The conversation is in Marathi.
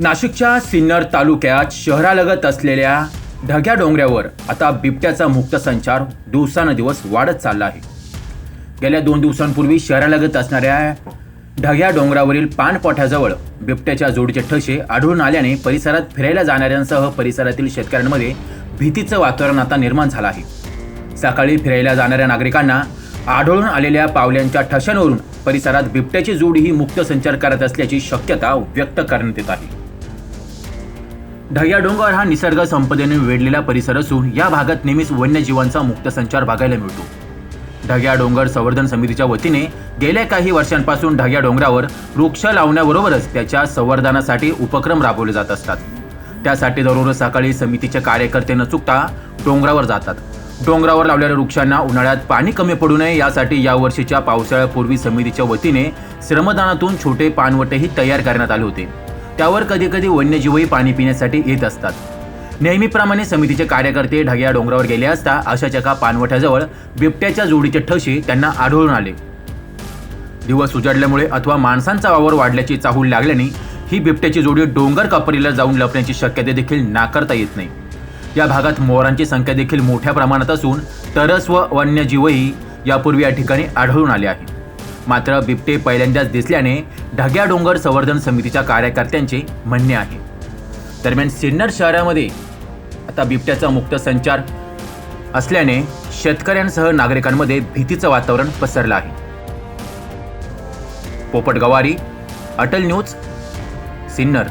नाशिकच्या सिन्नर तालुक्यात शहरालगत असलेल्या ढग्या डोंगरावर आता बिबट्याचा मुक्त संचार दिवसानुदिवस वाढत चालला आहे. गेल्या दोन दिवसांपूर्वी शहरालगत असणाऱ्या ढग्या डोंगरावरील पानपोठ्याजवळ बिबट्याच्या जोडीचे ठसे आढळून आल्याने परिसरात फिरायला जाणाऱ्यांसह परिसरातील शेतकऱ्यांमध्ये भीतीचं वातावरण आता निर्माण झालं आहे. सकाळी फिरायला जाणाऱ्या नागरिकांना आढळून आलेल्या पावल्यांच्या ठशांवरून परिसरात बिबट्याची जोडी ही मुक्त संचार करत असल्याची शक्यता व्यक्त करण्यात येत आहे. ढग्या डोंगर हा निसर्ग संपदेने वेढलेला परिसर असून या भागात नेहमीच वन्यजीवांचा मुक्त संचार बघायला मिळतो. ढग्या डोंगर संवर्धन समितीच्या वतीने गेल्या काही वर्षांपासून ढग्या डोंगरावर वृक्ष लावण्याबरोबरच त्याच्या संवर्धनासाठी उपक्रम राबवले जात असतात. त्यासाठी दररोज सकाळी समितीचे कार्यकर्ते न चुकता डोंगरावर जातात. डोंगरावर लावलेल्या वृक्षांना उन्हाळ्यात पाणी कमी पडू नये यासाठी यावर्षीच्या पावसाळ्यापूर्वी समितीच्या वतीने श्रमदानातून छोटे पानवटेही तयार करण्यात आले होते. त्यावर कधीकधी वन्यजीवही पाणी पिण्यासाठी येत असतात. नेहमीप्रमाणे समितीचे कार्यकर्ते ढग्या डोंगरावर गेले असता अशाच एका पानवठ्याजवळ बिबट्याच्या जोडीचे ठसे त्यांना आढळून आले. दिवस उजाडल्यामुळे अथवा माणसांचा वावर वाढल्याची चाहूल लागल्याने ही बिबट्याची जोडी डोंगर कपरीला जाऊन लपण्याची शक्यता देखील नाकारता येत नाही. या भागात मोरांची संख्या देखील मोठ्या प्रमाणात असून तरस व वन्यजीवही यापूर्वी या ठिकाणी आढळून आले आहे मात्र बिबटे पहिल्यांदाच दिसल्याने ढग्या डोंगर संवर्धन समितीच्या कार्यकर्त्यांचे म्हणणे आहे. दरम्यान सिन्नर शहरामध्ये आता बिबट्याचा मुक्त संचार असल्याने शेतकऱ्यांसह नागरिकांमध्ये भीतीचं वातावरण पसरलं आहे. पोपट गवारी अटल न्यूज सिन्नर.